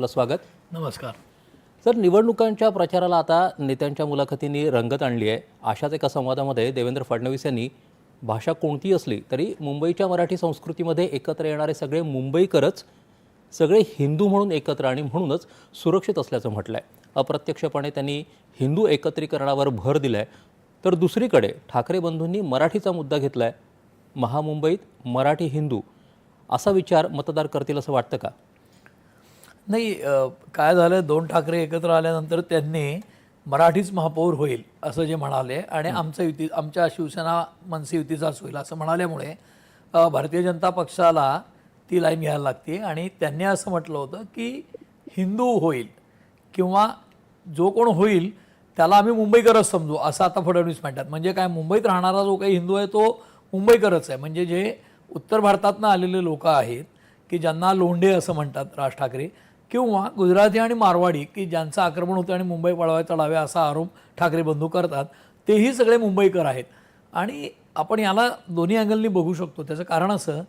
आपलं स्वागत. नमस्कार. सर निवडणुकांच्या प्रचाराला आता नेत्यांच्या मुलाखतींनी रंगत आणली आहे. अशाच एका संवादामध्ये देवेंद्र फडणवीस यांनी भाषा कोणती असली तरी मुंबईच्या मराठी संस्कृतीमध्ये एकत्र येणारे सगळे मुंबईकरच सगळे हिंदू म्हणून एकत्र आणि म्हणूनच सुरक्षित असल्याचं म्हटलं आहे अप्रत्यक्षपणे त्यांनी हिंदू एकत्रीकरणावर भर दिला आहे तर दुसरीकडे ठाकरे बंधूंनी मराठीचा मुद्दा घेतला आहे महामुंबईत मराठी हिंदू असा विचार मतदार करतील असं वाटतं का? नाही काय झालं दोन ठाकरे एकत्र आल्यानंतर त्यांनी मराठीच महापौर होईल असं जे म्हणाले. आणि आमचं युती आमच्या शिवसेना मनसे युतीचाच होईल असं म्हणाल्यामुळे भारतीय जनता पक्षाला ती लाईन घ्यायला लागते. आणि त्यांनी असं म्हटलं होतं की हिंदू होईल किंवा जो कोण होईल त्याला आम्ही मुंबईकरच समजू असं आता फडणवीस म्हणतात. म्हणजे काय मुंबईत राहणारा जो काही हिंदू आहे तो मुंबईकरच आहे. म्हणजे जे उत्तर भारतातनं आलेले लोक आहेत की ज्यांना लोंढे असं म्हणतात राज ठाकरे किंवा गुजराती आणि मारवाडी की ज्यांचं आक्रमण होतं आणि मुंबई पळवाय तळावे असा आरोप ठाकरे बंधू करतात तेही सगळे मुंबईकर आहेत. आणि आपण याला दोन्ही अँगलनी बघू शकतो. त्याचं कारण असं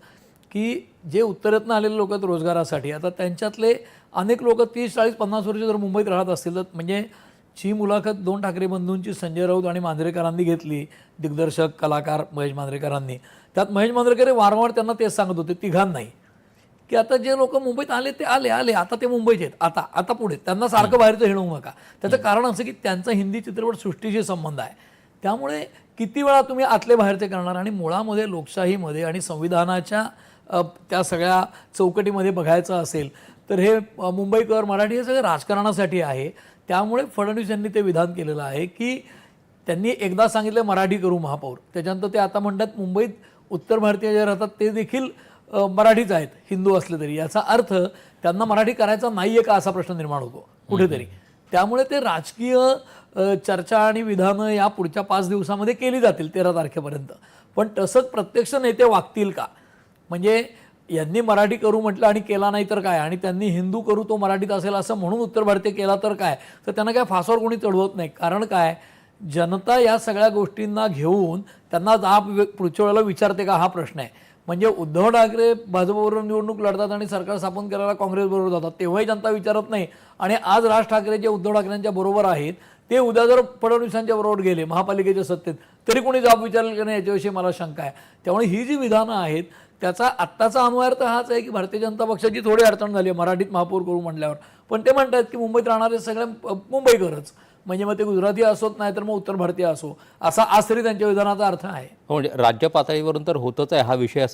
की जे उत्तरेतनं आलेले लोक आहेत रोजगारासाठी आता त्यांच्यातले अनेक लोक तीस चाळीस पन्नास वर्ष जर मुंबईत राहत असतील तर म्हणजे ची मुलाखत दोन ठाकरे बंधूंची संजय राऊत आणि मांजरेकरांनी घेतली दिग्दर्शक कलाकार महेश मांजरेकरांनी त्यात महेश मांजरेकर हे वारंवार त्यांना तेच सांगत होते तिघांनाही. की आता जे लोक मुंबईत आले ते आले आले. आता ते मुंबईचे आहेत. आता आता पुढे. त्यांना सारखं बाहेरचं हिणवू नका. त्याचं कारण असं की त्यांचा हिंदी चित्रपट सृष्टीशी संबंध आहे. त्यामुळे किती वेळा तुम्ही आतले बाहेरचे करणार आणि मुळामध्ये लोकशाहीमध्ये आणि संविधानाच्या त्या सगळ्या चौकटीमध्ये बघायचं असेल तर हे मुंबईकर मराठी हे सगळे राजकारणासाठी आहे. त्यामुळे फडणवीस यांनी ते विधान केलेलं आहे की त्यांनी एकदा सांगितलं मराठी करू महापौर. त्याच्यानंतर ते आता म्हणतात मुंबईत उत्तर भारतीय जे राहतात ते देखील मराठीच आहेत. हिंदू असले तरी. याचा अर्थ त्यांना मराठी करायचा नाही आहे का असा प्रश्न निर्माण होतो? कुठेतरी. त्यामुळे ते राजकीय चर्चा आणि विधानं या पुढच्या पाच दिवसामध्ये केली जातील तेरा तारखेपर्यंत. पण तसंच प्रत्यक्ष नेते वागतील का? म्हणजे यांनी मराठी करू म्हटलं आणि केला नाही तर काय? आणि त्यांनी हिंदू करू तो मराठीत असेल असं म्हणून उत्तर भारतीय केला तर काय? तर त्यांना काय फासावर कोणी चढवत नाही. कारण काय? जनता या सगळ्या गोष्टींना घेऊन त्यांना वि- पुढच्या वेळेला विचारते का? हा प्रश्न आहे. म्हणजे उद्धव ठाकरे भाजपबरोबर निवडणूक लढतात आणि सरकार स्थापन करायला काँग्रेसबरोबर जातात तेव्हाही जनता विचारत नाही. आणि आज राज ठाकरे जे उद्धव ठाकरेंच्या बरोबर आहेत ते उद्या जर फडणवीसांच्या बरोबर गेले महापालिकेच्या सत्तेत तरी कोणी जाब विचारेल की नाही याच्याविषयी मला शंका आहे. त्यामुळे ही जी विधानं आहेत त्याचा आत्ताचा अन्वयार्थ हाच आहे की भारतीय जनता पक्षाची थोडी अडचण झाली आहे मराठीत महापौर करू म्हटल्यावर. पण ते म्हणतात की मुंबईत राहणारे सगळे मुंबईकरच. म्हणजे मग ते गुजराती असोत नाही तर मग उत्तर भारतीय असो. असा आज तरी त्यांच्या विधानाचा अर्थ आहे. हो, म्हणजे राज्य पातळीवरून तर होतच आहे हा विषय असा.